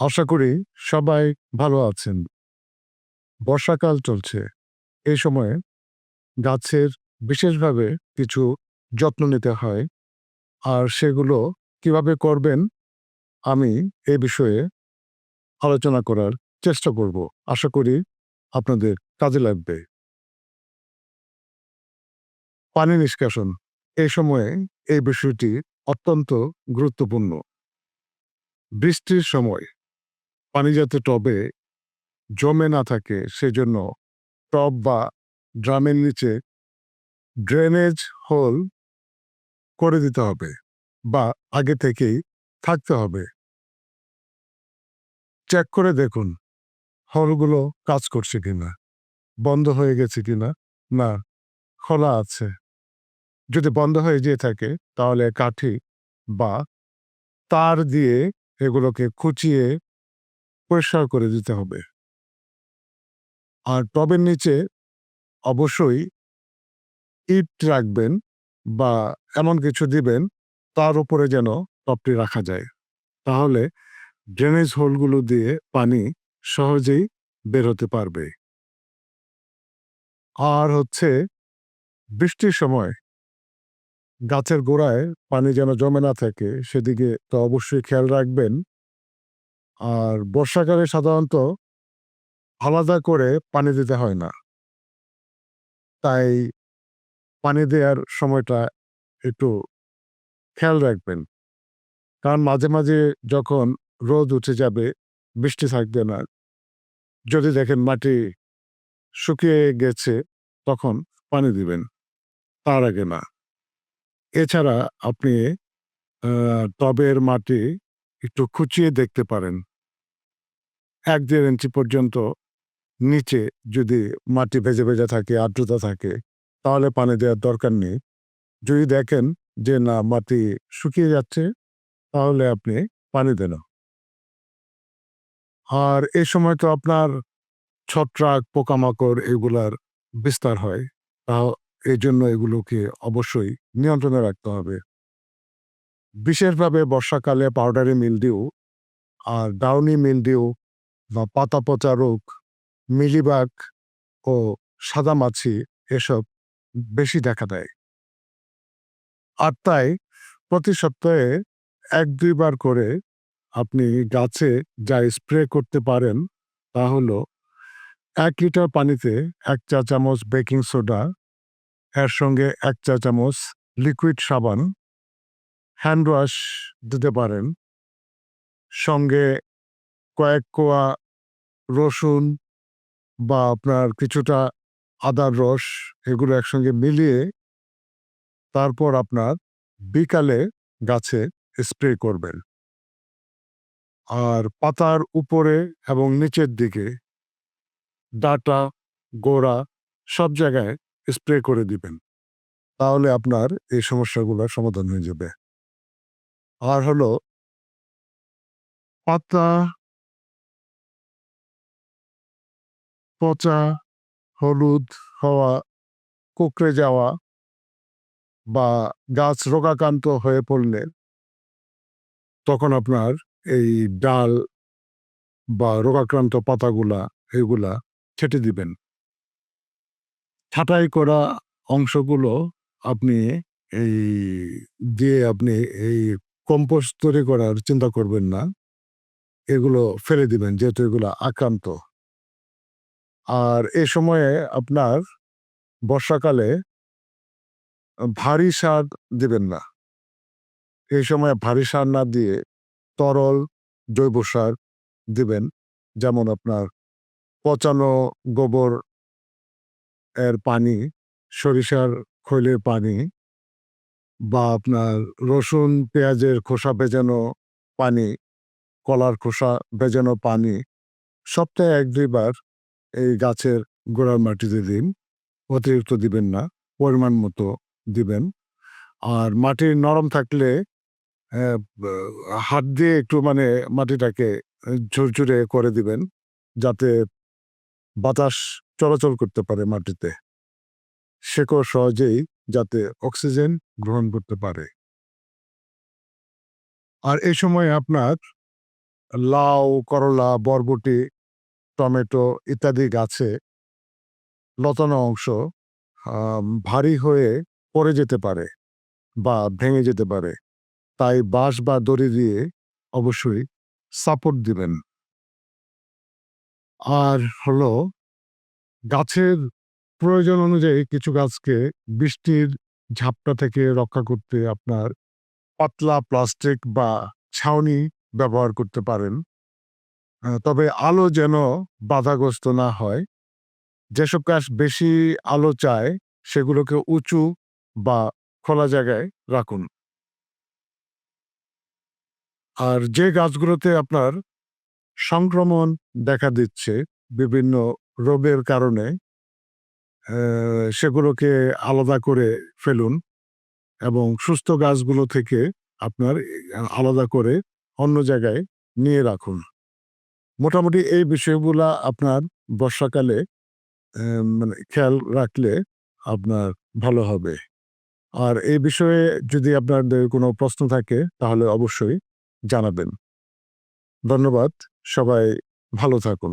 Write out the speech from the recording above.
আশা করি সবাই ভালো আছেন। বর্ষাকাল চলছে। এই সময়ে গাছের বিশেষভাবে কিছু যত্ন নিতে হয়। আর সেগুলো কীভাবে করবেন আমি এ বিষয়ে আলোচনা করার চেষ্টা করব। আশা করি আপনাদের কাজে লাগবে। পানি নিষ্কাশন। এই সময়ে এই বিষয়টি অত্যন্ত গুরুত্বপূর্ণ। বৃষ্টির সময় পানি যাতে টবে জমে না থাকে, সেজন্য টব বা ড্রামের নিচে ড্রেনেজ হোল করে দিতে হবে বা আগে থেকেই থাকতে হবে। চেক করে দেখুন, হলগুলো কাজ করছে কিনা, বন্ধ হয়ে গেছে কিনা, না, খোলা আছে। যদি বন্ধ হয়ে যেয়ে থাকে, তাহলে কাঠি বা তার দিয়ে এগুলোকে খুঁচিয়ে পরিষ্কার করে দিতে হবে। আর টবের নিচে অবশ্যই ইট রাখবেন বা এমন কিছু দিবেন, তার উপরে যেন টবটি রাখা যায়। তাহলে ড্রেনেজ হোলগুলো দিয়ে পানি সহজেই বের হতে পারবে। আর হচ্ছে বৃষ্টির সময় গাছের গোড়ায় পানি যেন জমে না থাকে, সেদিকে তো অবশ্যই খেয়াল রাখবেন। আর বর্ষাকালে সাধারণত আলাদা করে পানি দিতে হয় না। তাই পানি দেওয়ার সময়টা একটু খেয়াল রাখবেন। কারণ মাঝে মাঝে যখন রোদ উঠে যাবে, বৃষ্টি থাকবে না, যদি দেখেন মাটি শুকিয়ে গেছে, তখন পানি দিবেন, তার আগে না। এছাড়া আপনি টবের মাটি একটু খুঁচিয়ে দেখতে পারেন। এক দেড় ইঞ্চি পর্যন্ত নিচে যদি মাটি ভেজে ভেজে থাকে, আর্দ্রতা থাকে, তাহলে পানি দেওয়ার দরকার নেই। যদি দেখেন যে না, মাটি শুকিয়ে যাচ্ছে, তাহলে আপনি পানি দেন। আর এই সময় তো আপনার ছত্রাক, পোকামাকড় এগুলার বিস্তার হয়। তা এই জন্য এগুলোকে অবশ্যই নিয়ন্ত্রণে রাখতে হবে। বিশেষভাবে বর্ষাকালে পাউডারি মিল মিলডিউ আর ডাউনি মিল মিলডিউ বা পাতা পচা রোগ মিলিবাগ ও সাদামাছি এসব বেশি দেখা দেয়। আর তাই প্রতি সপ্তাহে এক দুইবার করে আপনি গাছে যা স্প্রে করতে পারেন তা হলো এক লিটার পানিতে এক চা চামচ বেকিং সোডা, এর সঙ্গে এক চা চামচ লিকুইড সাবান, হ্যান্ড ওয়াশ দিতে পারেন। সঙ্গে কয়েক কোয়া রসুন বা আপনার কিছুটা আদার রস এগুলো একসঙ্গে মিলিয়ে তারপর আপনার বিকালে গাছে স্প্রে করবেন। আর পাতার উপরে এবং নিচের দিকে ডাটা, গোড়া সব জায়গায় স্প্রে করে দিবেন। তাহলে আপনার এই সমস্যাগুলোর সমাধান হয়ে যাবে। আর হলো পাতা পচা, হলুদ হওয়া, কুকড়ে যাওয়া বা গাছ রোগাক্রান্ত হয়ে পড়লে তখন আপনার এই ডাল বা রোগাক্রান্ত পাতাগুলা, এগুলা ছেটে দিবেন। ছাঁটাই করা অংশগুলো আপনি এই দিয়ে আপনি এই কম্পোস্ট তৈরি করার চিন্তা করবেন না। এগুলো ফেলে দিবেন, যেহেতু এগুলো আক্রান্ত। আর এ সময়ে আপনার বর্ষাকালে ভারী সার দিবেন না। এই সময় ভারী সার না দিয়ে তরল জৈব সার দিবেন, যেমন আপনার পচানো গোবর এর পানি, সরিষার খৈলের পানি বা আপনার রসুন, পেঁয়াজের খোসা ভেজানো পানি, কলার খোসা ভেজানো পানি সপ্তাহে এক দুইবার এই গাছের গোড়ার মাটিতে দিন। অতিরিক্ত দিবেন না, পরিমাণ মতো দিবেন। আর মাটি নরম থাকলে হাত দিয়ে একটু মানে মাটিটাকে ঝুরঝুরে করে দিবেন, যাতে বাতাস চলাচল করতে পারে মাটিতে। শেকড় সহজেই যাতে অক্সিজেন গ্রহণ করতে পারে। আর এই সময় আপনার লাউ, করলা, বরবটি টমেটো ইত্যাদি গাছে লতানো অংশ ভারী হয়ে পড়ে যেতে পারে বা ভেঙে যেতে পারে। তাই বাঁশ বা দড়ি দিয়ে অবশ্যই সাপোর্ট দিবেন। আর হলো গাছের প্রয়োজন অনুযায়ী কিছু গাছকে বৃষ্টির ঝাপটা থেকে রক্ষা করতে আপনার পাতলা প্লাস্টিক বা ছাউনি ব্যবহার করতে পারেন। তবে আলো যেন বাধাগ্রস্ত না হয়। যেসব গাছ বেশি আলো চায়, সেগুলোকে উঁচু বা খোলা জায়গায় রাখুন। আর যে গাছগুলোতে আপনার সংক্রমণ দেখা দিচ্ছে, বিভিন্ন রোগের কারণে সেগুলোকে আলাদা করে ফেলুন এবং সুস্থ গাছগুলো থেকে আপনার আলাদা করে অন্য জায়গায় নিয়ে রাখুন। মোটামুটি এই বিষয়গুলা আপনার বর্ষাকালে মানে খেয়াল রাখলে আপনার ভালো হবে। আর এই বিষয়ে যদি আপনাদের কোনো প্রশ্ন থাকে, তাহলে অবশ্যই জানাবেন। ধন্যবাদ, সবাই ভালো থাকুন।